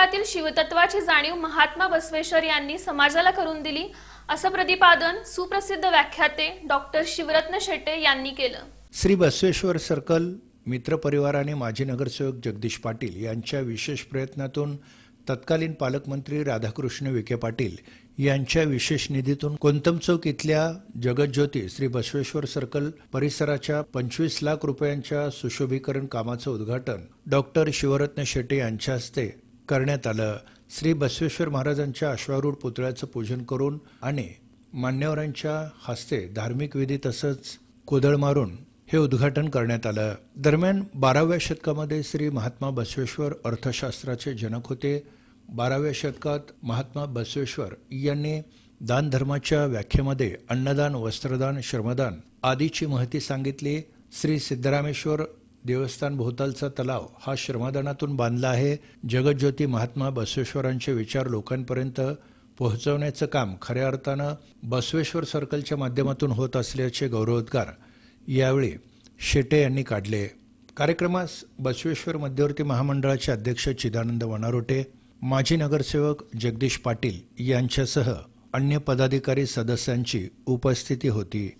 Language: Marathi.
शतकातील शिवतत्वाची जाणीव महात्मा बसवेश्वर यांनी समाजाला करून दिली असं प्रतिपादन सुप्रसिद्ध व्याख्याते डॉक्टर शिवरत्न शेट्टे यांनी केलं. श्री बसवेश्वर सर्कल मित्रपरिवार आणि माजी नगरसेवक जगदीश पाटील यांच्या विशेष प्रयत्नातून तत्कालीन पालकमंत्री राधाकृष्ण विखे पाटील यांच्या विशेष निधीतून कोंतम चौक इथल्या जगज्योती श्री बसवेश्वर सर्कल परिसराच्या पंचवीस लाख रुपयांच्या सुशोभीकरण कामाचं उद्घाटन डॉक्टर शिवरत्न शेट्टे यांच्या हस्ते करण्यात आलं. श्री बसवेश्वर महाराजांच्या अश्वारूढ पुतळ्याचं पूजन करून आणि मान्यवरांच्या हस्ते धार्मिक विधी तसंच कोदळ मारून हे उद्घाटन करण्यात आलं. दरम्यान बाराव्या शतकामध्ये श्री महात्मा बसवेश्वर अर्थशास्त्राचे जनक होते. बाराव्या शतकात महात्मा बसवेश्वर यांनी दानधर्माच्या व्याख्येमध्ये अन्नदान वस्त्रदान श्रमदान आदीची महती सांगितली. श्री सिद्धरामेश्वर देवस्थान भोवतालचा तलाव हा श्रमदानातून बांधला आहे. जगज्योती महात्मा बसवेश्वरांचे विचार लोकांपर्यंत पोहोचवण्याचं काम खऱ्या अर्थानं बसवेश्वर सर्कलच्या माध्यमातून होत असल्याचे गौरवोद्गार यावेळी शेटे यांनी काढले. कार्यक्रमास बसवेश्वर मध्यवर्ती महामंडळाचे अध्यक्ष चिदानंद वनारोटे माजी नगरसेवक जगदीश पाटील यांच्यासह अन्य पदाधिकारी सदस्यांची उपस्थिती होती.